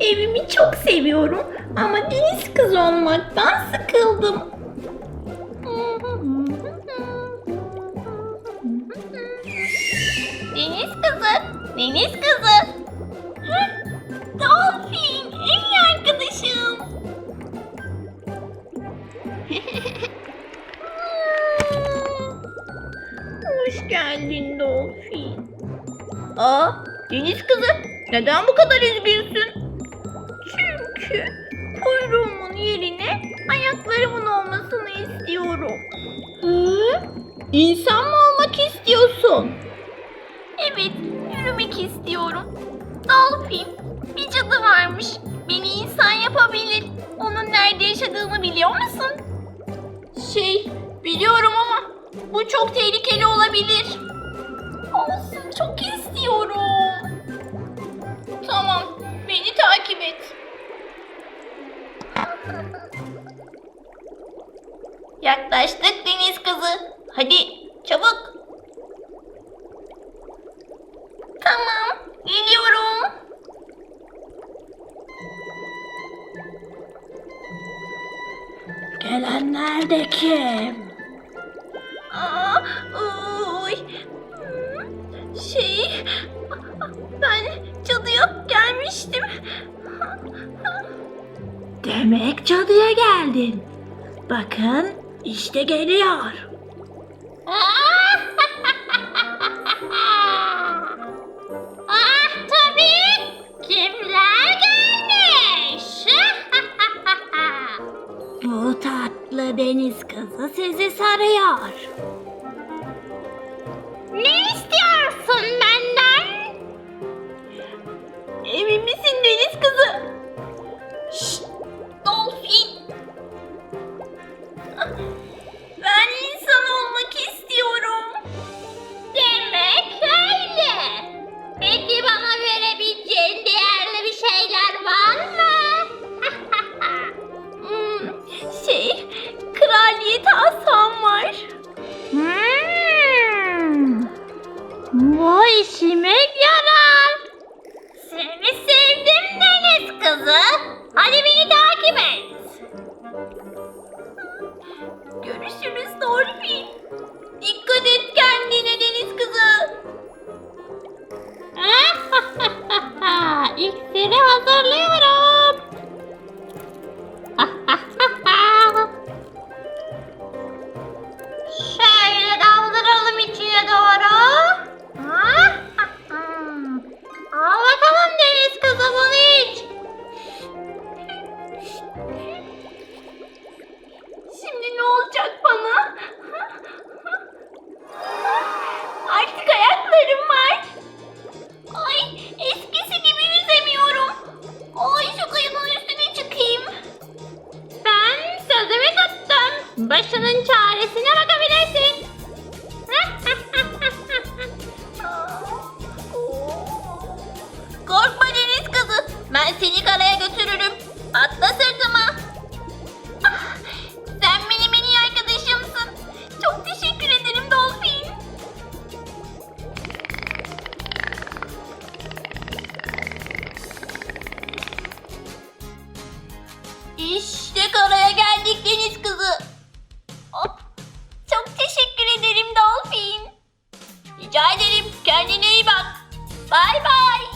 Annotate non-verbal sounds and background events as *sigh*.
Evimi çok seviyorum ama deniz kızı olmaktan sıkıldım. Deniz kızı, deniz kızı. Dolphin, en iyi arkadaşım. *laughs* Hoş geldin Dolphin. Aa, deniz kızı. Neden bu kadar üzgünsün? Çünkü kuyruğumun yerine ayaklarımın olmasını istiyorum. Hı? İnsan mı olmak istiyorsun? Evet, yürümek istiyorum. Dolphin, bir cadı varmış. Beni insan yapabilir. Onun nerede yaşadığımı biliyor musun? Şey, biliyorum ama bu çok tehlikeli olabilir. Olsun, çok istiyorum. Tamam, beni takip et. Yaklaştık deniz kızı. Hadi çabuk. Tamam, geliyorum. Gelenler de kim? Aa. Hmm, Şey, ben cadıya gelmiştim. Demek cadıya geldin. Bakın, işte geliyor. *laughs* ah tabii. Kimler gelmiş? *laughs* Bu tatlı deniz kızı sizi sarıyor. ne istiyorsun benden? Görüşürüz dolfin. Dikkat et kendine deniz kızı. *laughs* İksiri hazırlıyorum. *laughs* Şöyle daldıralım içine doğru. *laughs* Al bakalım deniz kızı bunu iç. Başının çaresine bakabilirsin. Korkma deniz kızı. Ben seni karaya götürürüm. Atla sırtıma. Sen benim en iyi arkadaşımsın. Çok teşekkür ederim Dolphin. İşte karaya geldik deniz kızı. Rica ederim. Kendine iyi bak. Bay bay.